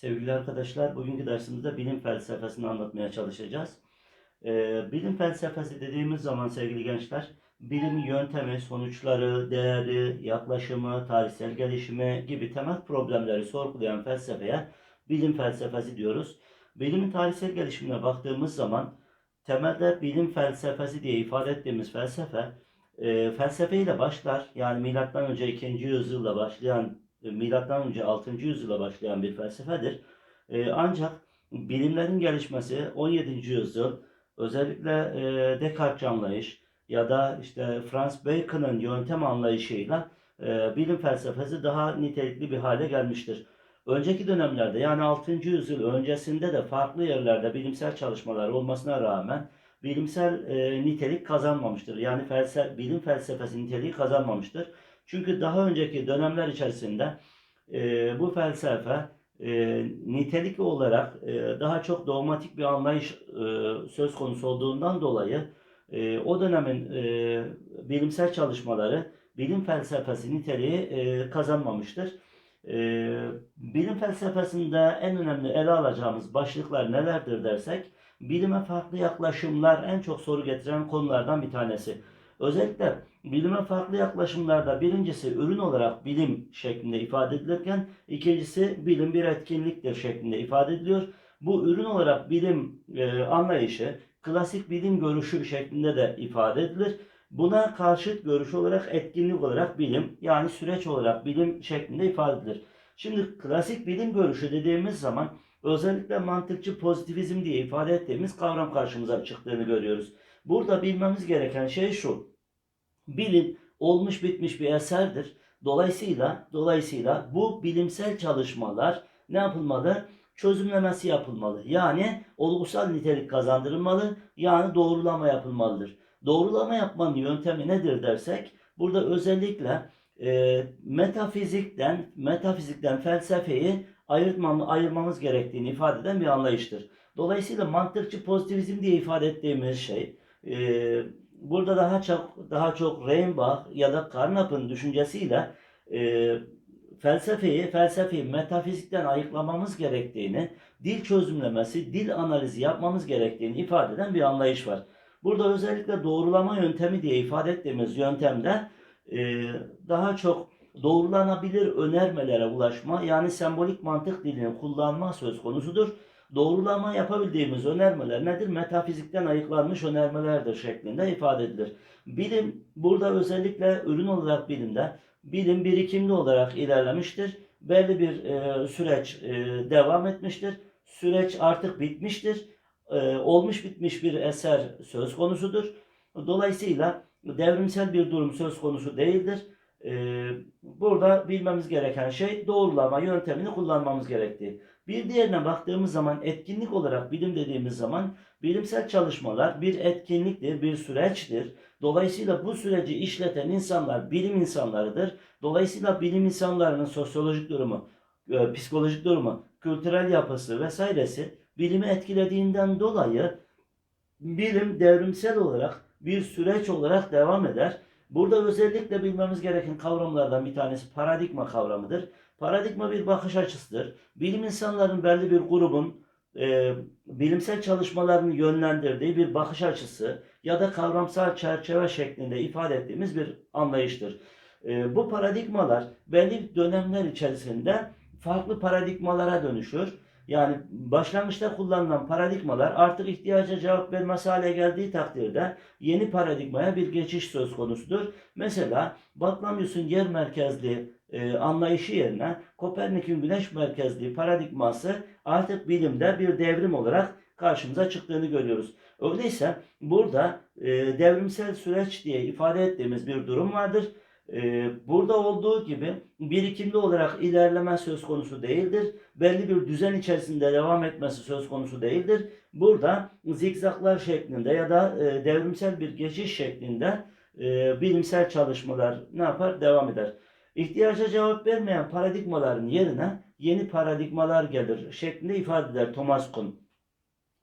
Sevgili arkadaşlar, bugünkü dersimizde bilim felsefesini anlatmaya çalışacağız. Ee, bilim felsefesi dediğimiz zaman sevgili gençler, bilimin yöntemi, sonuçları, değeri, yaklaşımı, tarihsel gelişimi gibi temel problemleri sorgulayan felsefeye bilim felsefesi diyoruz. Bilimin tarihsel gelişimine baktığımız zaman temelde bilim felsefesi diye ifade ettiğimiz felsefe e, felsefeyle başlar. Yani milattan önce 2. yüzyılda başlayan milattan önce 6. yüzyıla başlayan bir felsefedir. E, ancak bilimlerin gelişmesi 17. yüzyıl özellikle e, Descartes anlayış ya da işte Franz Bacon'ın yöntem anlayışıyla e, bilim felsefesi daha nitelikli bir hale gelmiştir. Önceki dönemlerde yani 6. yüzyıl öncesinde de farklı yerlerde bilimsel çalışmalar olmasına rağmen bilimsel e, nitelik kazanmamıştır. Yani felsefe, bilim felsefesi niteliği kazanmamıştır. Çünkü daha önceki dönemler içerisinde e, bu felsefe e, nitelik olarak e, daha çok dogmatik bir anlayış e, söz konusu olduğundan dolayı e, o dönemin e, bilimsel çalışmaları bilim felsefesi niteliği e, kazanmamıştır. E, bilim felsefesinde en önemli ele alacağımız başlıklar nelerdir dersek, bilime farklı yaklaşımlar en çok soru getiren konulardan bir tanesi. Özellikle bilime farklı yaklaşımlarda birincisi ürün olarak bilim şeklinde ifade edilirken ikincisi bilim bir etkinliktir şeklinde ifade ediliyor. Bu ürün olarak bilim e, anlayışı klasik bilim görüşü şeklinde de ifade edilir. Buna karşıt görüş olarak etkinlik olarak bilim yani süreç olarak bilim şeklinde ifade edilir. Şimdi klasik bilim görüşü dediğimiz zaman özellikle mantıkçı pozitivizm diye ifade ettiğimiz kavram karşımıza çıktığını görüyoruz. Burada bilmemiz gereken şey şu. Bilim olmuş bitmiş bir eserdir. Dolayısıyla dolayısıyla bu bilimsel çalışmalar ne yapılmalı? Çözümlemesi yapılmalı. Yani olgusal nitelik kazandırılmalı. Yani doğrulama yapılmalıdır. Doğrulama yapmanın yöntemi nedir dersek burada özellikle e, metafizikten metafizikten felsefeyi ayırtmamı, ayırmamız gerektiğini ifade eden bir anlayıştır. Dolayısıyla mantıkçı pozitivizm diye ifade ettiğimiz şey e, burada daha çok daha çok Reinbach ya da Carnap'ın düşüncesiyle e, felsefeyi, felsefeyi metafizikten ayıklamamız gerektiğini, dil çözümlemesi, dil analizi yapmamız gerektiğini ifade eden bir anlayış var. Burada özellikle doğrulama yöntemi diye ifade ettiğimiz yöntemde e, daha çok doğrulanabilir önermelere ulaşma yani sembolik mantık dilini kullanma söz konusudur. Doğrulama yapabildiğimiz önermeler nedir? Metafizikten ayıklanmış önermelerdir şeklinde ifade edilir. Bilim burada özellikle ürün olarak bilimde bilim birikimli olarak ilerlemiştir. Belli bir e, süreç e, devam etmiştir. Süreç artık bitmiştir. E, olmuş bitmiş bir eser söz konusudur. Dolayısıyla devrimsel bir durum söz konusu değildir. E, burada bilmemiz gereken şey doğrulama yöntemini kullanmamız gerektiği. Bir diğerine baktığımız zaman etkinlik olarak bilim dediğimiz zaman bilimsel çalışmalar bir etkinliktir, bir süreçtir. Dolayısıyla bu süreci işleten insanlar bilim insanlarıdır. Dolayısıyla bilim insanlarının sosyolojik durumu, e, psikolojik durumu, kültürel yapısı vesairesi bilimi etkilediğinden dolayı bilim devrimsel olarak bir süreç olarak devam eder. Burada özellikle bilmemiz gereken kavramlardan bir tanesi paradigma kavramıdır. Paradigma bir bakış açısıdır. Bilim insanların belli bir grubun e, bilimsel çalışmalarını yönlendirdiği bir bakış açısı ya da kavramsal çerçeve şeklinde ifade ettiğimiz bir anlayıştır. E, bu paradigmalar belli dönemler içerisinde farklı paradigmalara dönüşür. Yani başlangıçta kullanılan paradigmalar artık ihtiyaca cevap vermesi hale geldiği takdirde yeni paradigmaya bir geçiş söz konusudur. Mesela Batlamyus'un yer merkezli e, anlayışı yerine Kopernik'in güneş merkezli paradigması artık bilimde bir devrim olarak karşımıza çıktığını görüyoruz. Öyleyse burada e, devrimsel süreç diye ifade ettiğimiz bir durum vardır. E, burada olduğu gibi birikimli olarak ilerleme söz konusu değildir. Belli bir düzen içerisinde devam etmesi söz konusu değildir. Burada zikzaklar şeklinde ya da e, devrimsel bir geçiş şeklinde e, bilimsel çalışmalar ne yapar? Devam eder. İhtiyaca cevap vermeyen paradigmaların yerine yeni paradigmalar gelir şeklinde ifade eder Thomas Kuhn.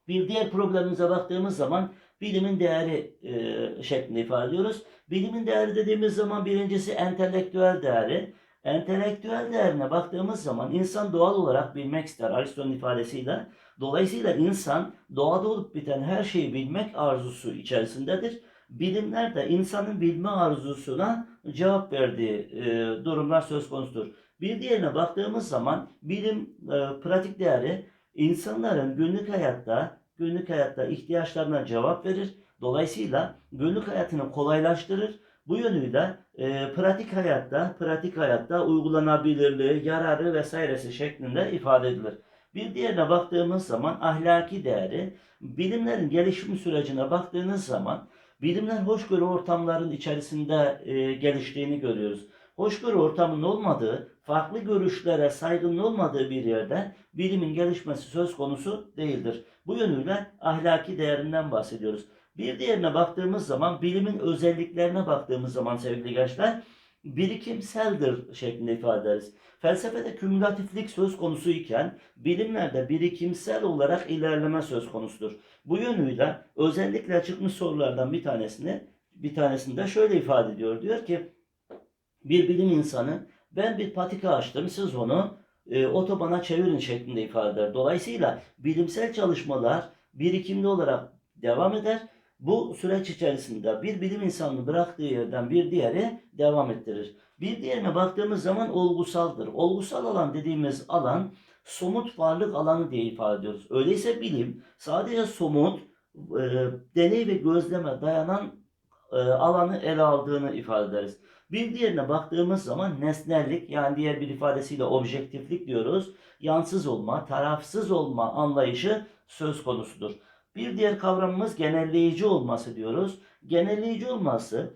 Bir diğer problemimize baktığımız zaman bilimin değeri e, şeklinde ifade ediyoruz. Bilimin değeri dediğimiz zaman birincisi entelektüel değeri. Entelektüel değerine baktığımız zaman insan doğal olarak bilmek ister Aristo'nun ifadesiyle. Dolayısıyla insan doğada olup biten her şeyi bilmek arzusu içerisindedir. Bilimler de insanın bilme arzusuna cevap verdiği e, durumlar söz konusudur. Bir diğerine baktığımız zaman bilim e, pratik değeri insanların günlük hayatta günlük hayatta ihtiyaçlarına cevap verir. Dolayısıyla günlük hayatını kolaylaştırır. Bu yönüyle e, pratik hayatta, pratik hayatta uygulanabilirliği, yararı vesairesi şeklinde ifade edilir. Bir diğerine baktığımız zaman ahlaki değeri, bilimlerin gelişim sürecine baktığınız zaman bilimler hoşgörü ortamların içerisinde e, geliştiğini görüyoruz. Hoşgörü ortamının olmadığı, farklı görüşlere saygının olmadığı bir yerde bilimin gelişmesi söz konusu değildir. Bu yönüyle ahlaki değerinden bahsediyoruz. Bir diğerine baktığımız zaman bilimin özelliklerine baktığımız zaman sevgili gençler birikimseldir şeklinde ifade ederiz. Felsefede kümülatiflik söz konusu iken bilimlerde birikimsel olarak ilerleme söz konusudur. Bu yönüyle özellikle çıkmış sorulardan bir tanesini bir tanesinde şöyle ifade ediyor. Diyor ki bir bilim insanı ben bir patika açtım siz onu e, otobana çevirin şeklinde ifade eder. Dolayısıyla bilimsel çalışmalar birikimli olarak devam eder. Bu süreç içerisinde bir bilim insanını bıraktığı yerden bir diğeri devam ettirir. Bir diğerine baktığımız zaman olgusaldır. Olgusal alan dediğimiz alan somut varlık alanı diye ifade ediyoruz. Öyleyse bilim sadece somut, e, deney ve gözleme dayanan e, alanı ele aldığını ifade ederiz. Bir diğerine baktığımız zaman nesnellik yani diğer bir ifadesiyle objektiflik diyoruz. Yansız olma, tarafsız olma anlayışı söz konusudur. Bir diğer kavramımız genelleyici olması diyoruz. Genelleyici olması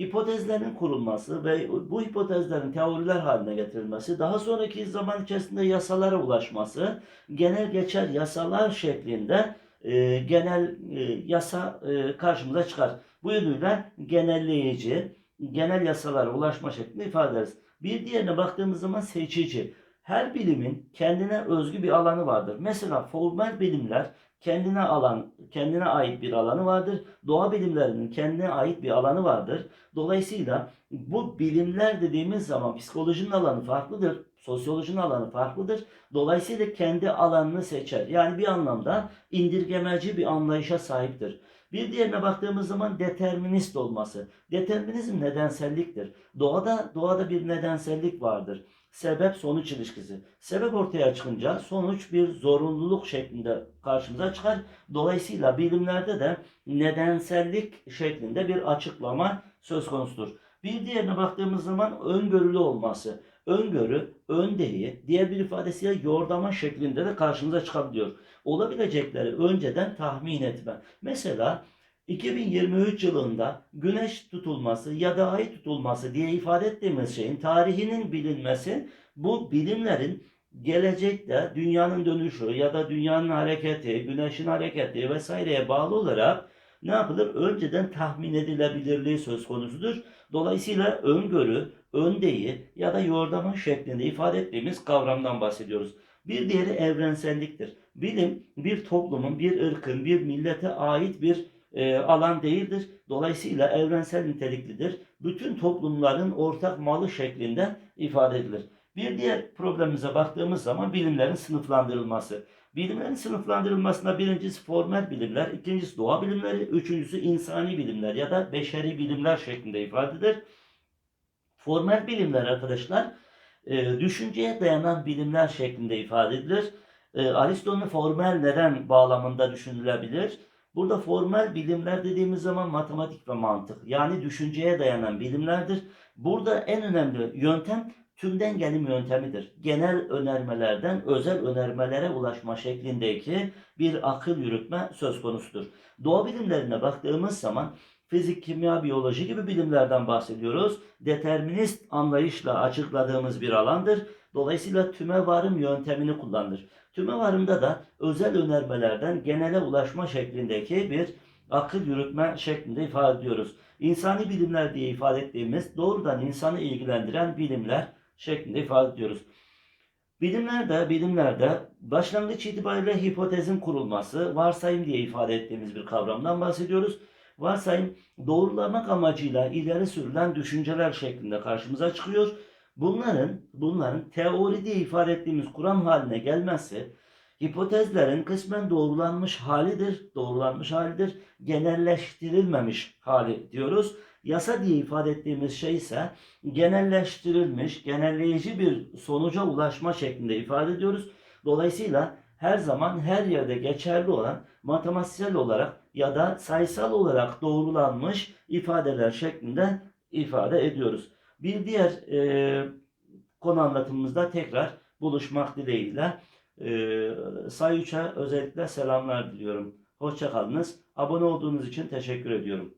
hipotezlerin kurulması ve bu hipotezlerin teoriler haline getirilmesi, daha sonraki zaman içerisinde yasalara ulaşması, genel geçer yasalar şeklinde e, genel e, yasa e, karşımıza çıkar. Bu yönüyle genelleyici, genel yasalara ulaşma şeklinde ifade ederiz. Bir diğerine baktığımız zaman seçici. Her bilimin kendine özgü bir alanı vardır. Mesela formal bilimler kendine alan, kendine ait bir alanı vardır. Doğa bilimlerinin kendine ait bir alanı vardır. Dolayısıyla bu bilimler dediğimiz zaman psikolojinin alanı farklıdır. Sosyolojinin alanı farklıdır. Dolayısıyla kendi alanını seçer. Yani bir anlamda indirgemeci bir anlayışa sahiptir. Bir diğerine baktığımız zaman determinist olması. Determinizm nedenselliktir. Doğada doğada bir nedensellik vardır. Sebep sonuç ilişkisi. Sebep ortaya çıkınca sonuç bir zorunluluk şeklinde karşımıza çıkar. Dolayısıyla bilimlerde de nedensellik şeklinde bir açıklama söz konusudur. Bir diğerine baktığımız zaman öngörülü olması. Öngörü, öndeyi, diğer bir ifadesiyle yordama şeklinde de karşımıza çıkabiliyor. Olabilecekleri önceden tahmin etme. Mesela 2023 yılında güneş tutulması ya da ay tutulması diye ifade ettiğimiz şeyin tarihinin bilinmesi bu bilimlerin gelecekte dünyanın dönüşü ya da dünyanın hareketi, güneşin hareketi vesaireye bağlı olarak ne yapılır? Önceden tahmin edilebilirliği söz konusudur. Dolayısıyla öngörü, öndeyi ya da yordama şeklinde ifade ettiğimiz kavramdan bahsediyoruz. Bir diğeri evrenselliktir. Bilim bir toplumun, bir ırkın, bir millete ait bir e, alan değildir. Dolayısıyla evrensel niteliklidir. Bütün toplumların ortak malı şeklinde ifade edilir. Bir diğer problemimize baktığımız zaman bilimlerin sınıflandırılması. Bilimlerin sınıflandırılmasında birincisi formel bilimler, ikincisi doğa bilimleri, üçüncüsü insani bilimler ya da beşeri bilimler şeklinde ifade Formel bilimler arkadaşlar e, düşünceye dayanan bilimler şeklinde ifade edilir. E, Aristo'nun formel neden bağlamında düşünülebilir. Burada formel bilimler dediğimiz zaman matematik ve mantık yani düşünceye dayanan bilimlerdir. Burada en önemli yöntem tümden gelim yöntemidir. Genel önermelerden özel önermelere ulaşma şeklindeki bir akıl yürütme söz konusudur. Doğa bilimlerine baktığımız zaman fizik, kimya, biyoloji gibi bilimlerden bahsediyoruz. Determinist anlayışla açıkladığımız bir alandır. Dolayısıyla tüme varım yöntemini kullanır. Tüme varımda da özel önermelerden genele ulaşma şeklindeki bir akıl yürütme şeklinde ifade ediyoruz. İnsani bilimler diye ifade ettiğimiz doğrudan insanı ilgilendiren bilimler şeklinde ifade ediyoruz. Bilimlerde, bilimlerde başlangıç itibariyle hipotezin kurulması, varsayım diye ifade ettiğimiz bir kavramdan bahsediyoruz. Varsayım doğrulamak amacıyla ileri sürülen düşünceler şeklinde karşımıza çıkıyor. Bunların bunların teoride ifade ettiğimiz kuram haline gelmesi hipotezlerin kısmen doğrulanmış halidir, doğrulanmış halidir, genelleştirilmemiş hali diyoruz. Yasa diye ifade ettiğimiz şey ise genelleştirilmiş, genelleyici bir sonuca ulaşma şeklinde ifade ediyoruz. Dolayısıyla her zaman her yerde geçerli olan matematiksel olarak ya da sayısal olarak doğrulanmış ifadeler şeklinde ifade ediyoruz. Bir diğer e, konu anlatımımızda tekrar buluşmak dileğiyle e, Say 3'e özellikle selamlar diliyorum. Hoşçakalınız. Abone olduğunuz için teşekkür ediyorum.